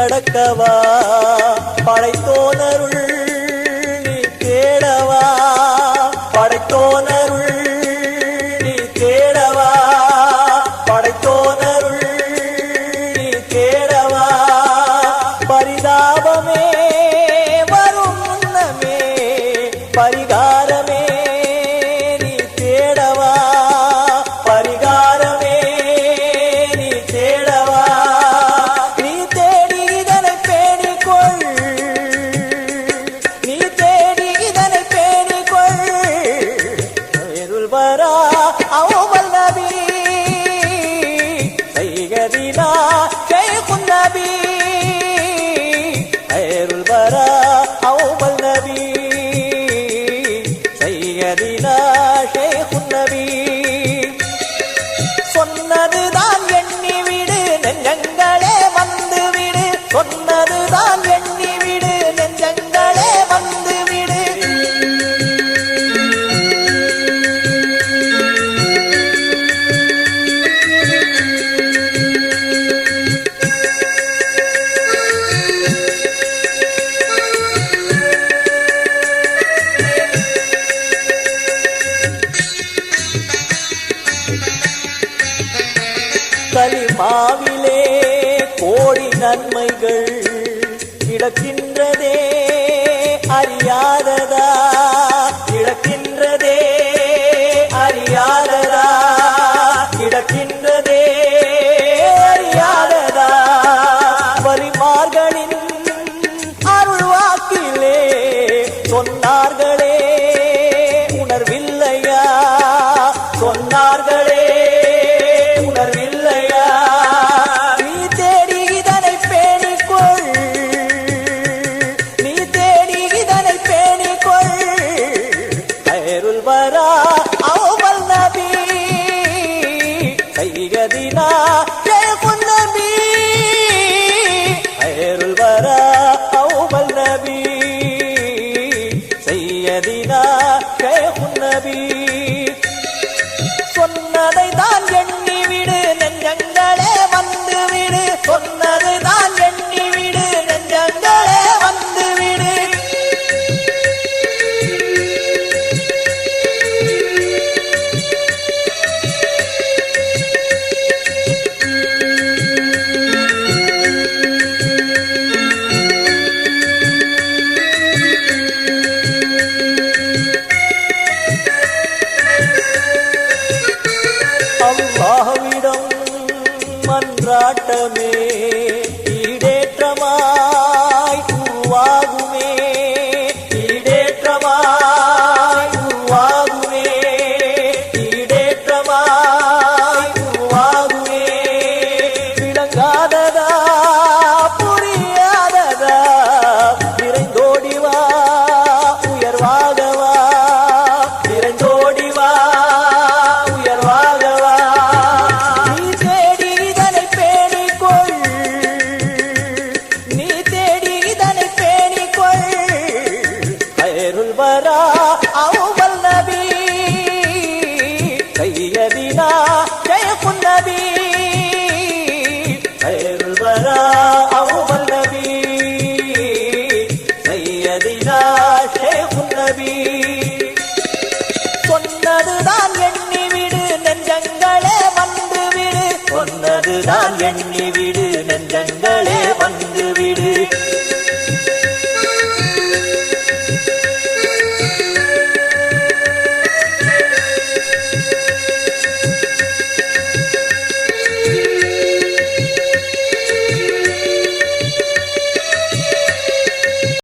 நடக்கவா? படைத்தோனருள் நீ தேடவா? படைத்தோனருள் நீ தேடவா? படைத்தோனருள் நீ தேடவா? பரிதாபமே ஷேகுன் நபி கயருள் வரா அவுமல் நபி சையதினா ஷேகுன் நபி. சொன்னதுதான் எண்ணி விடு நெஞ்சங்களே வந்து விடு. சொன்னதுதான் மாவிலே கோடி நன்மைகள் கிடக்கின்றதே அறியாததா? கிடக்கின்றதே அறியாததா? கிடக்கின்றதே அறியாததா? வலிமார்களின் அருள் வாக்கிலே சொன்னார்களே உணர்வில்லையா? சொன்னார்களே உன்னபி சொன்னதை தான் என் मनराट में கயருள் வரா அவுமல் நபி. கையதினா ஜெயகுன் நபி. கயருள் வரா அவுமல் நபி. கையதினா ஷேகுன் நபி. சொன்னதுதான் எண்ணிவிடு நெஞ்சங்களே வந்துவிடு சொன்னதுதான் எண்ணிவிடு